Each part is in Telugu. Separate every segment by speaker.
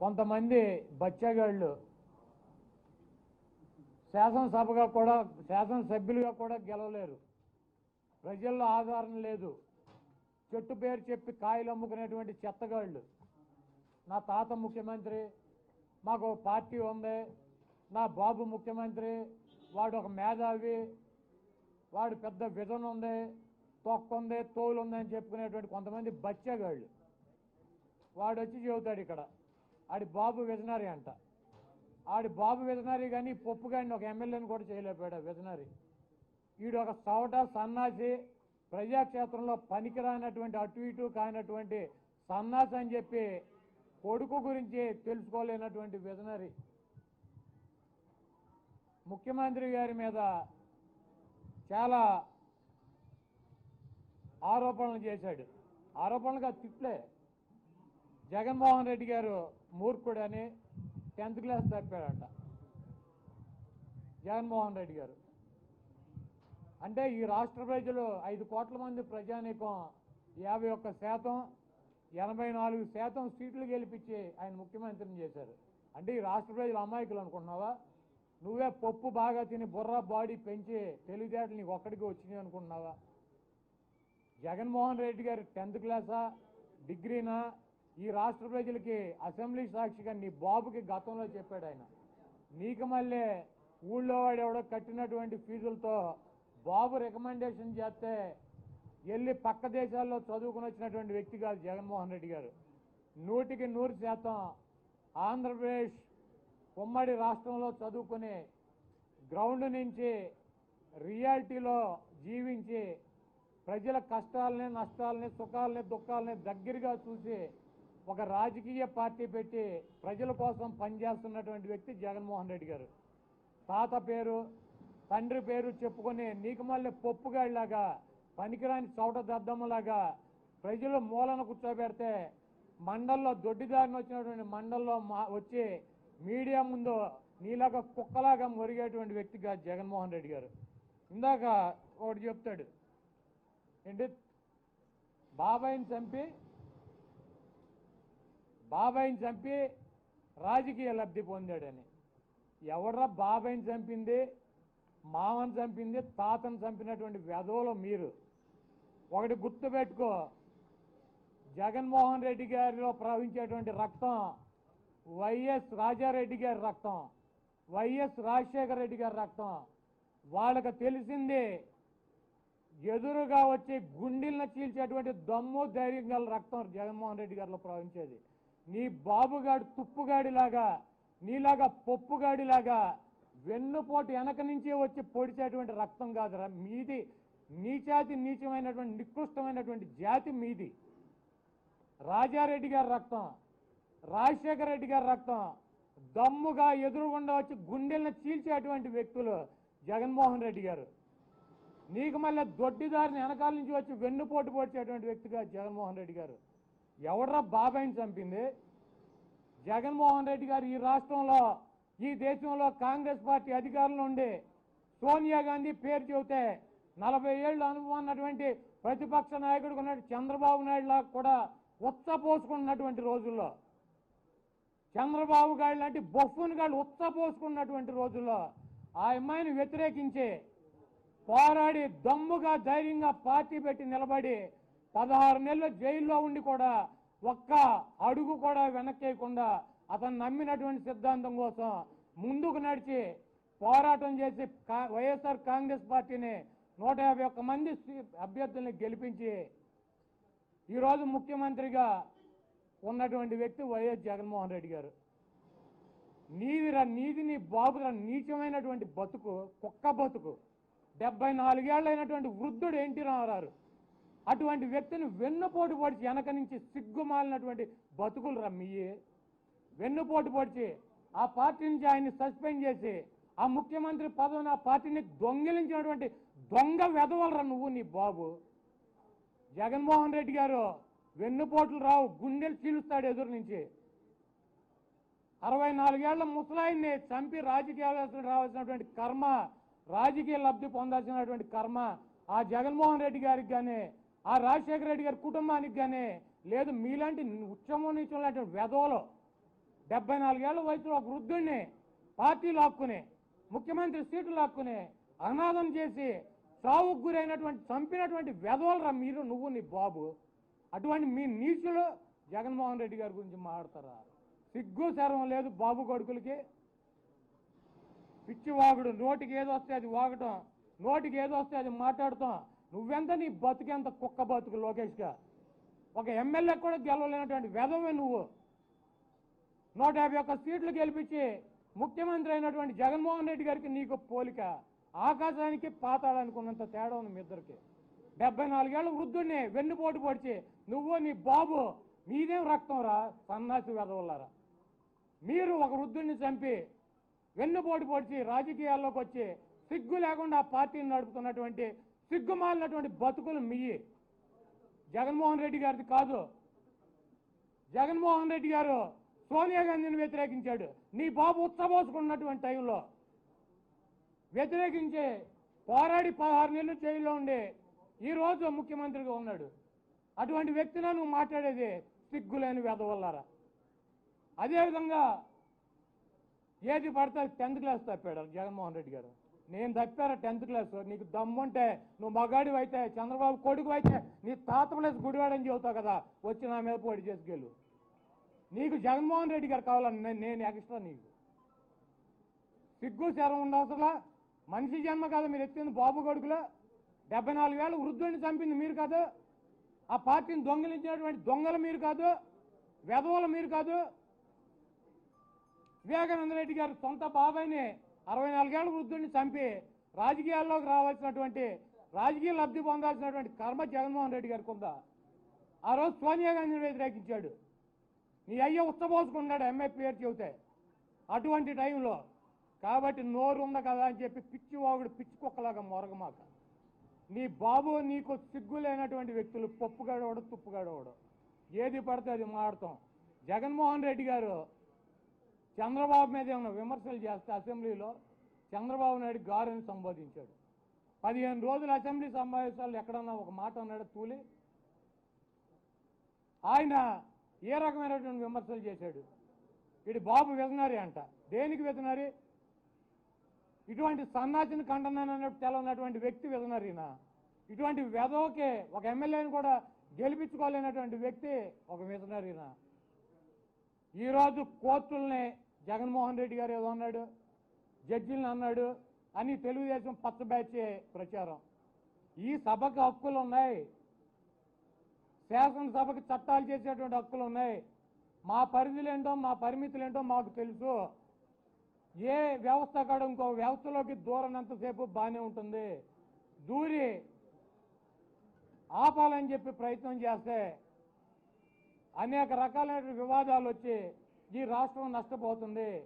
Speaker 1: కొంతమంది బచ్చగాళ్ళు శాసనసభగా కూడా శాసనసభ్యులుగా కూడా గెలవలేరు. ప్రజల్లో ఆధారం లేదు. చెట్టు పేరు చెప్పి కాయలు అమ్ముకునేటువంటి చెత్తగాళ్ళు. నా తాత ముఖ్యమంత్రి మాకు పార్టీ ఉంది. నా బాబు ముఖ్యమంత్రి వాడు ఒక మేధావి వాడు పెద్ద విధన ఉంది తొక్క ఉంది తోలు ఉంది అని చెప్పుకునేటువంటి కొంతమంది బచ్చగాళ్ళు. వాడు వచ్చి చెబుతాడు ఇక్కడ. ఆడి బాబు విజనరీ అంట. ఆడి బాబు విజనరీ కానీ పప్పు కానీ ఒక ఎమ్మెల్యేని కూడా చేయలేకపోయాడు ఆ విజనరీ. వీడు ఒక సవట సన్నాసి ప్రజాక్షేత్రంలో పనికిరానటువంటి అటు ఇటు కానటువంటి సన్నాసి అని చెప్పి కొడుకు గురించి తెలుసుకోలేనటువంటి విజనరీ. ముఖ్యమంత్రి గారి మీద చాలా ఆరోపణలు చేశాడు. ఆరోపణలుగా తిట్లే. జగన్మోహన్ రెడ్డి గారు మూర్ఖుడని టెన్త్ క్లాస్ తప్పాడంట. జగన్మోహన్ రెడ్డి గారు. అంటే ఈ రాష్ట్ర ప్రజలు ఐదు కోట్ల మంది ప్రజానీకం యాభై ఒక్క శాతం ఎనభై నాలుగు శాతం సీట్లు గెలిపించి ఆయన ముఖ్యమంత్రిని చేశారు. అంటే ఈ రాష్ట్ర ప్రజలు అమాయకులు అనుకుంటున్నావా? నువ్వే పప్పు బాగా తిని బుర్ర బాడీ పెంచి తెలివితేటలు నీకు ఒక్కడికి వచ్చినాయి అనుకుంటున్నావా? జగన్మోహన్ రెడ్డి గారు టెన్త్ క్లాసా? డిగ్రీనా? ఈ రాష్ట్ర ప్రజలకి అసెంబ్లీ సాక్షిగా నీ బాబుకి గతంలో చెప్పాడు ఆయన. నీకు మళ్ళీ ఊళ్ళో వాడు ఎవడో కట్టినటువంటి ఫీజులతో బాబు రికమెండేషన్ చేస్తే వెళ్ళి పక్క దేశాల్లో చదువుకుని వచ్చినటువంటి వ్యక్తి కాదు జగన్మోహన్ రెడ్డి గారు. నూటికి నూరు శాతం ఆంధ్రప్రదేశ్ ఉమ్మడి రాష్ట్రంలో చదువుకుని గ్రౌండ్ నుంచి రియాలిటీలో జీవించి ప్రజల కష్టాలని నష్టాలని సుఖాలని దుఃఖాలని దగ్గరగా చూసి ఒక రాజకీయ పార్టీ పెట్టి ప్రజల కోసం పనిచేస్తున్నటువంటి వ్యక్తి జగన్మోహన్ రెడ్డి గారు. తాత పేరు తండ్రి పేరు చెప్పుకొని నీకు మళ్ళీ పప్పుగాడిలాగా పనికిరాని చౌట దద్దమ్మలాగా ప్రజలు మూలన కూర్చోబెడితే మండల్లో దొడ్డిదారిని వచ్చినటువంటి మండల్లో మా వచ్చి మీడియా ముందు నీలాగా కుక్కలాగా మొరిగేటువంటి వ్యక్తిగా జగన్మోహన్ రెడ్డి గారు. ఇందాక ఒకటి చెప్తాడు. ఏంటి? బాబాయిని చంపి బాబాయిని చంపి రాజకీయ లబ్ధి పొందాడని. ఎవడ్రా బాబాయిని చంపింది మామని చంపింది తాతను చంపినటువంటి వెధవులు మీరు. ఒకటి గుర్తుపెట్టుకో జగన్మోహన్ రెడ్డి గారిలో ప్రవహించేటువంటి రక్తం వైఎస్ రాజారెడ్డి గారి రక్తం వైఎస్ రాజశేఖర రెడ్డి గారి రక్తం. వాళ్ళకి తెలిసింది ఎదురుగా వచ్చి గుండెలను చీల్చేటువంటి దమ్ము ధైర్యం గల రక్తం జగన్మోహన్ రెడ్డి గారిలో ప్రవహించేది. నీ బాబుగాడు తుప్పుగాడిలాగా నీలాగా పప్పుగాడిలాగా వెన్నుపోటు వెనక నుంచి వచ్చి పొడిచేటువంటి రక్తం కాదురా. మీది నీచాతి నీచమైనటువంటి నికృష్టమైనటువంటి జాతి మీది. రాజారెడ్డి గారి రక్తం రాజశేఖర రెడ్డి గారి రక్తం దమ్ముగా ఎదురుగుండా వచ్చి గుండెలను చీల్చేటువంటి వ్యక్తులు జగన్మోహన్ రెడ్డి గారు. నీకు మళ్ళీ దొడ్డిదారిని వెనకాల నుంచి వచ్చి వెన్నుపోటు పొడిచేటువంటి వ్యక్తిగా జగన్మోహన్ రెడ్డి గారు. ఎవడ్రా బాబాయిని చంపింది? జగన్మోహన్ రెడ్డి గారు ఈ రాష్ట్రంలో ఈ దేశంలో కాంగ్రెస్ పార్టీ అధికారంలో ఉండి సోనియా గాంధీ పేరు చెబితే నలభై ఏళ్ళు అనుభవం ఉన్నటువంటి ప్రతిపక్ష నాయకుడు ఉన్నట్టు చంద్రబాబు నాయుడు లాగా కూడా ఉత్సపోసుకున్నటువంటి రోజుల్లో. చంద్రబాబు గారు లాంటి బొఫ్ఫుని గాళ్ళు ఉత్సపోసుకున్నటువంటి రోజుల్లో ఆ అమ్మాయిని వ్యతిరేకించి పోరాడి దమ్ముగా ధైర్యంగా పార్టీ పెట్టి నిలబడి పదహారు నెలలు జైల్లో ఉండి కూడా ఒక్క అడుగు కూడా వెనక్కేయకుండా అతను నమ్మినటువంటి సిద్ధాంతం కోసం ముందుకు నడిచి పోరాటం చేసి కా- వైఎస్ఆర్ కాంగ్రెస్ పార్టీని నూట యాభై ఒక్క మంది అభ్యర్థుల్ని గెలిపించి ఈరోజు ముఖ్యమంత్రిగా ఉన్నటువంటి వ్యక్తి వైఎస్ జగన్మోహన్ రెడ్డి గారు. నీదిరా నీది నీ బాబురా నీచమైనటువంటి బతుకు కుక్క బతుకు. డెబ్బై అయినటువంటి వృద్ధుడు ఎన్టీ రామారావు. అటువంటి వ్యక్తిని వెన్నుపోటు పొడిచి వెనక నుంచి సిగ్గుమాలినటువంటి బతుకులు రమ్మియే. వెన్నుపోటు పొడిచి ఆ పార్టీ నుంచి ఆయన్ని సస్పెండ్ చేసి ఆ ముఖ్యమంత్రి పదవిని ఆ పార్టీని దొంగిలించినటువంటి దొంగ వెదవలరా నువ్వు నీ బాబు. జగన్మోహన్ రెడ్డి గారు వెన్నుపోట్లు రావు గుండెలు చీలుస్తాడు ఎదురు నుంచి. అరవై నాలుగేళ్ళ ముసలాయిని చంపి రాజకీయాలు రావాల్సినటువంటి కర్మ రాజకీయ లబ్ధి పొందాల్సినటువంటి కర్మ ఆ జగన్మోహన్ రెడ్డి గారికి కానీ ఆ రాజశేఖర రెడ్డి గారి కుటుంబానికి కానీ లేదు మీలాంటి ఉచ్చమో నీచం లాంటి వెధవలో డెబ్బై నాలుగేళ్ళ వయసులో ఒక వృద్ధుడిని పార్టీ లాక్కుని ముఖ్యమంత్రి సీటు లాక్కుని అనాథం చేసి సావుకు గురైనటువంటి చంపినటువంటి వెధవలరా మీరు నువ్వు నీ బాబు. అటువంటి మీ నీచులు జగన్మోహన్ రెడ్డి గారి గురించి మాట్లాడతారా? సిగ్గు శరం లేదు బాబు కొడుకులకి. పిచ్చి వాగుడు నోటికి ఏదో వస్తే అది వాగటం నోటికి ఏదో వస్తే అది మాట్లాడటం నువ్వెంత నీ బతుకెంత కుక్క బతుకు లోకేష్గా? ఒక ఎమ్మెల్యే కూడా గెలవలేనటువంటి వెధవే నువ్వు. నూట యాభై ఒక్క సీట్లు గెలిపించి ముఖ్యమంత్రి అయినటువంటి జగన్మోహన్ రెడ్డి గారికి నీకు పోలిక. ఆకాశానికి పాతాడనుకున్నంత ఉన్నంత తేడా ఉంది మీ ఇద్దరికి. డెబ్బై నాలుగేళ్ళ వృద్ధుడిని వెన్నుపోటు పొడిచి నువ్వు నీ బాబు మీదేం రక్తం రా సన్నాసి వెదవల్లారా మీరు ఒక వృద్ధుడిని చంపి వెన్నుపోటు పొడిచి రాజకీయాల్లోకి వచ్చి సిగ్గు లేకుండా ఆ పార్టీని నడుపుతున్నటువంటి సిగ్గుమాలినటువంటి బతుకులు మీయే. జగన్మోహన్ రెడ్డి గారిది కాదు. జగన్మోహన్ రెడ్డి గారు సోనియా గాంధీని వ్యతిరేకించాడు. నీ బాబు ఉచ్చబోసుకున్నటువంటి టైంలో వ్యతిరేకించే పోరాడి పదహారు నెలలు జైల్లో ఉండే ఈ రోజు ముఖ్యమంత్రిగా ఉన్నాడు. అటువంటి వ్యక్తిని నువ్వు మాట్లాడేది సిగ్గులేని వెదవల్లారా అదేవిధంగా ఏది పడితే టెన్త్ క్లాస్ తప్పాడు జగన్మోహన్ రెడ్డి గారు. నేను తప్పారా టెన్త్ క్లాస్? నీకు దమ్ముంటే నువ్వు మగాడి అయితే చంద్రబాబు కొడుకు అయితే నీ తాత గుడివాడని చెబుతావు కదా వచ్చి నా మీద పోటీ చేసుకెళ్ళు. నీకు జగన్మోహన్ రెడ్డి గారు కావాలని నేను- నేను ఎక్స్ట్రా నీకు. సిగ్గు శరం ఉండవసలా మనిషి జన్మ కాదు మీరు ఎత్తింది బాబు కొడుకులో. డెబ్బై నాలుగు వేల వృద్ధుడిని చంపింది మీరు కాదు. ఆ పార్టీని దొంగిలించినటువంటి దొంగలు మీరు కాదు. వెధవలు మీరు కాదు. వివేకానంద రెడ్డి గారు సొంత బాబాయిని అరవై నాలుగేళ్ళ వృద్ధుడిని చంపి రాజకీయాల్లోకి రావాల్సినటువంటి రాజకీయ లబ్ధి పొందాల్సినటువంటి కర్మ జగన్మోహన్ రెడ్డి గారికి ఉందా ఆ రోజు సోనియా గాంధీని వ్యతిరేకించాడు. నీ అయ్య ఉచ్చబోసుకున్నాడు ఎంఏ పేరు చెబితే. అటువంటి టైంలో కాబట్టి నోరు ఉంది కదా అని చెప్పి పిచ్చి వాగుడు పిచ్చి కుక్కలాగా మొరగమాక. నీ బాబు నీకు సిగ్గు లేనటువంటి వ్యక్తులు తుప్పు తుప్పుగాడవడు ఏది పడితే అది మాడతాం. జగన్మోహన్ రెడ్డి గారు చంద్రబాబు మీద ఏమైనా విమర్శలు చేస్తే అసెంబ్లీలో చంద్రబాబు నాయుడు గారుని సంబోధించాడు. పదిహేను రోజులు అసెంబ్లీ సమావేశాలు ఎక్కడన్నా ఒక మాట అన్నాడు తూలి. ఆయన ఏ రకమైనటువంటి విమర్శలు చేశాడు? ఇటు బాబు వెదనారి అంట. దేనికి వెదనారి ఇటువంటి సన్నాసిని ఖండన తెలవనటువంటి వ్యక్తి వెదనరీనా ఇటువంటి వెదవకే ఒక ఎమ్మెల్యేని కూడా గెలిపించుకోలేనటువంటి వ్యక్తి ఒక వెదనరీనా ఈరోజు కోర్టుల్ని జగన్మోహన్ రెడ్డి గారు ఏదో అన్నాడు జడ్జిలను అన్నాడు అని తెలుగుదేశం పచ్చ బ్యాచే ప్రచారం. ఈ సభకు హక్కులు ఉన్నాయి. శాసనసభకు చట్టాలు చేసేటువంటి హక్కులు ఉన్నాయి. మా పరిధులేంటో మా పరిమితులేంటో మాకు తెలుసు. ఏ వ్యవస్థ కాడ ఇంకో వ్యవస్థలోకి దూరనంతసేపు బాగానే ఉంటుంది. దూరి ఆపాలని చెప్పి ప్రయత్నం చేస్తే అనేక రకాలైన వివాదాలు వచ్చి ఈ రాష్ట్రం నష్టపోతుంది.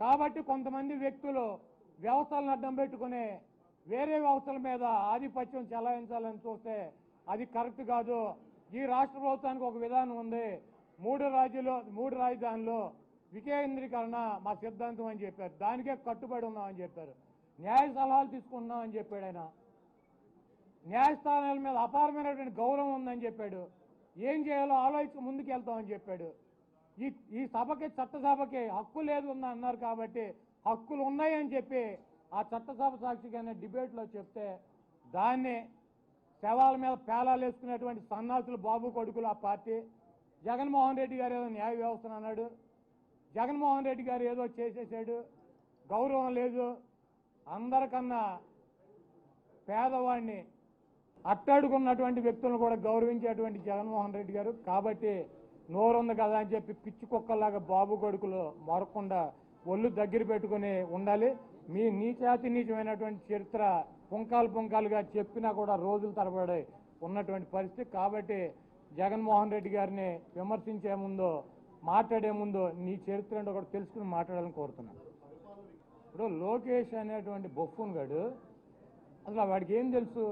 Speaker 1: కాబట్టి కొంతమంది వ్యక్తులు వ్యవస్థలను అడ్డం పెట్టుకుని వేరే వ్యవస్థల మీద ఆధిపత్యం చెలాయించాలని చూస్తే అది కరెక్ట్ కాదు. ఈ రాష్ట్ర ప్రభుత్వానికి ఒక విధానం ఉంది. మూడు రాజ్యాలు మూడు రాజధానులు వికేంద్రీకరణ మా సిద్ధాంతం అని చెప్పారు. దానికే కట్టుబడి ఉన్నామని చెప్పారు. న్యాయ సలహాలు తీసుకుంటున్నామని చెప్పాడు ఆయన. న్యాయస్థానాల మీద అపారమైనటువంటి గౌరవం ఉందని చెప్పాడు. ఏం చేయాలో ఆలోచించి ముందుకు వెళ్తామని చెప్పాడు. ఈ ఈ సభకి చట్టసభకి హక్కు లేదు ఉంది అన్నారు కాబట్టి హక్కులు ఉన్నాయని చెప్పి ఆ చట్టసభ సాక్షిగానే డిబేట్లో చెప్తే దాన్ని శవాల మీద పేలాలు వేసుకునేటువంటి సన్నాసులు బాబు కొడుకులు ఆ పార్టీ. జగన్మోహన్ రెడ్డి గారు ఏదో న్యాయ వ్యవస్థను అన్నాడు. జగన్మోహన్ రెడ్డి గారు ఏదో చేసేసాడు. గౌరవం లేదు. అందరికన్నా పేదవాడిని అట్టాడుకున్నటువంటి వ్యక్తులను కూడా గౌరవించేటువంటి జగన్మోహన్ రెడ్డి గారు. కాబట్టి నోరుంది కదా అని చెప్పి పిచ్చి కుక్కలాగా బాబు కొడుకులు మరకుండా ఒళ్ళు దగ్గర పెట్టుకుని ఉండాలి. మీ నీచాతి నీచమైనటువంటి చరిత్ర పుంకాలు పుంకాలుగా చెప్పినా కూడా రోజులు తరబడి ఉన్నటువంటి పరిస్థితి. కాబట్టి జగన్మోహన్ రెడ్డి గారిని విమర్శించే ముందు మాట్లాడే ముందు నీ చరిత్ర ఏంటో కూడా తెలుసుకుని మాట్లాడాలని కోరుతున్నాను. ఇప్పుడు లోకేష్ అనేటువంటి బొఫ్ఫున్ గడు అసలు వాడికి ఏం తెలుసు?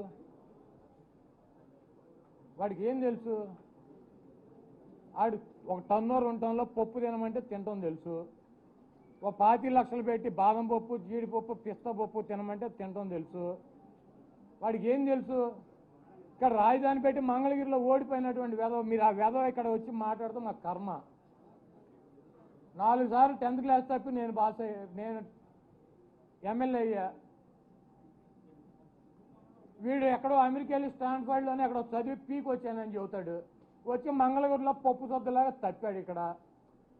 Speaker 1: వాడికి ఏం తెలుసు? ఆడు ఒక టన్నోర్ ఉండటంలో పప్పు తినమంటే తినటం తెలుసు. ఒక పాతి లక్షలు పెట్టి బాదం పప్పు జీడిపప్పు పిస్తా పప్పు తినమంటే తినటం తెలుసు. వాడికి ఏం తెలుసు? ఇక్కడ రాజధాని పెట్టి మంగళగిరిలో ఓడిపోయినటువంటి వెధవ మీరు ఆ వెధవ ఇక్కడ వచ్చి మాట్లాడుతూ మా కర్మ. నాలుగు సార్లు టెన్త్ క్లాస్ తప్పి నేను పాస్ నేను ఎమ్మెల్యే అయ్యా. వీడు ఎక్కడో అమెరికా వెళ్ళి స్టాన్ఫర్డ్లోనే ఎక్కడో చదివి పీకి వచ్చానని చెబుతాడు. వచ్చి మంగళగిరిలో పప్పు సొద్దులాగా తప్పాడు ఇక్కడ.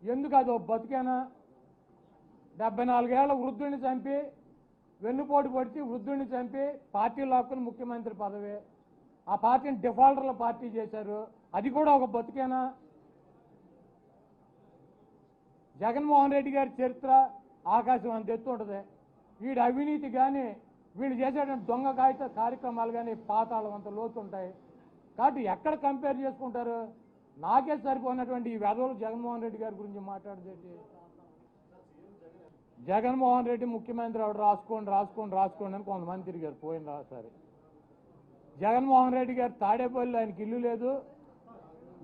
Speaker 1: ఎందుకు అది బతికేనా? డెబ్బై నాలుగేళ్ళ వృద్ధుడిని చంపి వెన్నుపోటు పొడిచి వృద్ధుడిని చంపి పార్టీ లాక్కుని ముఖ్యమంత్రి పదవి. ఆ పార్టీని డిఫాల్టర్ల పార్టీ చేశారు. అది కూడా ఒక బతికేనా? జగన్మోహన్ రెడ్డి గారి చరిత్ర ఆకాశం అంత ఎత్తు ఉంటుంది. వీడి అవినీతి కానీ వీళ్ళు చేసేటువంటి దొంగ కాగిత కార్యక్రమాలు కానీ పాతాళం అంత లోతుంటాయి కాబట్టి ఎక్కడ కంపేర్ చేసుకుంటారు? నాకే సరిపోయినటువంటి ఈ వెధవలు జగన్మోహన్ రెడ్డి గారి గురించి మాట్లాడదేంటి? జగన్మోహన్ రెడ్డి ముఖ్యమంత్రి ఆవిడ రాసుకోండి రాసుకోండి రాసుకోండి అని కొంతమంది తిరిగారు. పోయిన రాసారి జగన్మోహన్ రెడ్డి గారు తాడేపల్లి ఆయనకి ఇల్లు లేదు.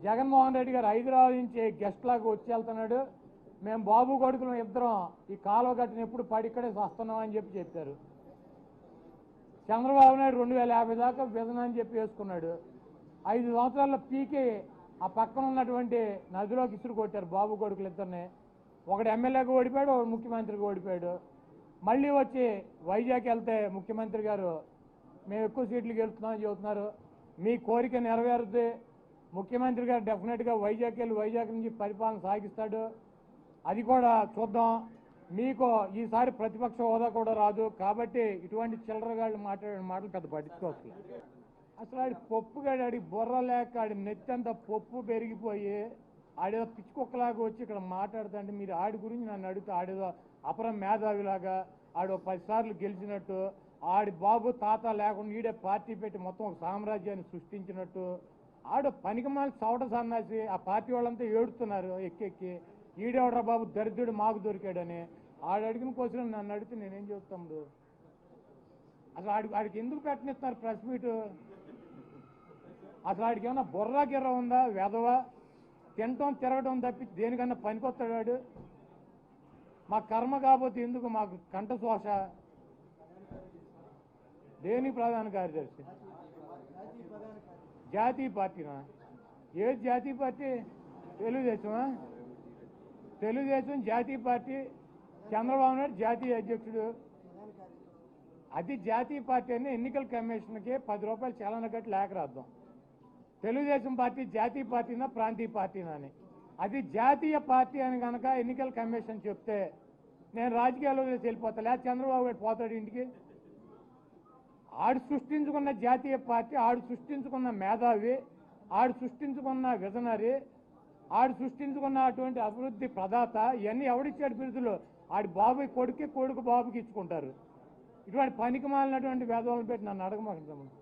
Speaker 1: జగన్మోహన్ రెడ్డి గారు హైదరాబాద్ నుంచి గెస్ట్ లాగా వచ్చి వెళ్తున్నాడు. మేము బాబు కొడుకులు ఇద్దరం ఈ కాలువ కట్టిన ఎప్పుడు పడి ఇక్కడే వస్తున్నాం అని చెప్పి చెప్పారు. చంద్రబాబు నాయుడు రెండు వేల యాభై దాకా విధనని అని చెప్పి వేసుకున్నాడు. ఐదు సంవత్సరాల్లో పీకి ఆ పక్కన ఉన్నటువంటి నదిలోకి ఇసురు కొట్టారు బాబు కొడుకులు ఇద్దరిని. ఒకడు ఎమ్మెల్యేగా ఓడిపోయాడు ఒకడు ముఖ్యమంత్రిగా ఓడిపోయాడు. మళ్ళీ వచ్చి వైజాగ్ వెళ్తే ముఖ్యమంత్రి గారు మేము ఎక్కువ సీట్లు గెలుస్తున్నామని చెబుతున్నారు. మీ కోరిక నెరవేరుద్ది. ముఖ్యమంత్రి గారు డెఫినెట్గా వైజాగ్ వెళ్ళి వైజాగ్ నుంచి పరిపాలన సాగిస్తాడు. అది కూడా చూద్దాం. మీకు ఈసారి ప్రతిపక్ష హోదా కూడా రాదు. కాబట్టి ఇటువంటి చిల్లరగాళ్ళు మాట్లాడే మాటలు పెద్ద పట్టించుకోవచ్చు అసలు ఆడి పప్పు గాడి ఆడి బుర్ర లేక ఆడి నెత్తంతా పప్పు పెరిగిపోయి ఆడేదో పిచ్చుకొక్కలాగా వచ్చి ఇక్కడ మాట్లాడుతుంటే మీరు ఆడి గురించి నన్ను అడిగితే ఆడేదో అపరం మేధావిలాగా ఆడు పదిసార్లు గెలిచినట్టు ఆడి బాబు తాత లేకుండా ఈడే పార్టీ పెట్టి మొత్తం ఒక సామ్రాజ్యాన్ని సృష్టించినట్టు ఆడు పనికిమాలి చవట సన్నాసి ఆ పార్టీ వాళ్ళంతా ఏడుతున్నారు ఎక్కెక్కి ఈడేవడ్రా బాబు దరిద్రుడు మాకు దొరికాడని. ఆడు అడిగిన క్వశ్చన్ నన్ను అడిగితే నేనేం చెప్తాడు అసలు ఆడి ఆడికి ఎందుకు పెట్టనిస్తున్నారు ప్రెస్ మీట్? అసలు ఆడికి ఏమన్నా బుర్రా గిర్ర ఉందా? వెధవ. తినటం తిరగటం తప్పి దేనికన్నా పనికొస్తాడు వాడు మా కర్మ కాకపోతే ఎందుకు మాకు కంఠ శోష దేనికి ప్రధాన కార్యదర్శి? జాతీయ పార్టీనా? ఏ జాతీయ పార్టీ? తెలుగుదేశమా? తెలుగుదేశం జాతీయ పార్టీ. చంద్రబాబు నాయుడు జాతీయ అధ్యక్షుడు. అది జాతీయ పార్టీ అని ఎన్నికల కమిషన్కి పది రూపాయలు చలన కట్టి లేఖ రాద్దాం. తెలుగుదేశం పార్టీ జాతీయ పార్టీనా ప్రాంతీయ పార్టీనా అని. అది జాతీయ పార్టీ అని కనుక ఎన్నికల కమిషన్ చెప్తే నేను రాజకీయాల్లో వెళ్ళిపోతా. లేదా చంద్రబాబు గారు పోతాడు ఇంటికి? ఆడు సృష్టించుకున్న జాతీయ పార్టీ ఆడు సృష్టించుకున్న మేధావి ఆడు సృష్టించుకున్న విజనరీ ఆడు సృష్టించుకున్న అటువంటి అభివృద్ధి ప్రదాత ఇవన్నీ ఎవడిచ్చాడు బిరుదులు? ఆడి బాబు కొడుకు కొడుకు బాబుకి ఇచ్చుకుంటారు. ఇటువంటి పనికి మాలినటువంటి వేదవాళ్ళని పెట్టి నన్ను అడగమాకండి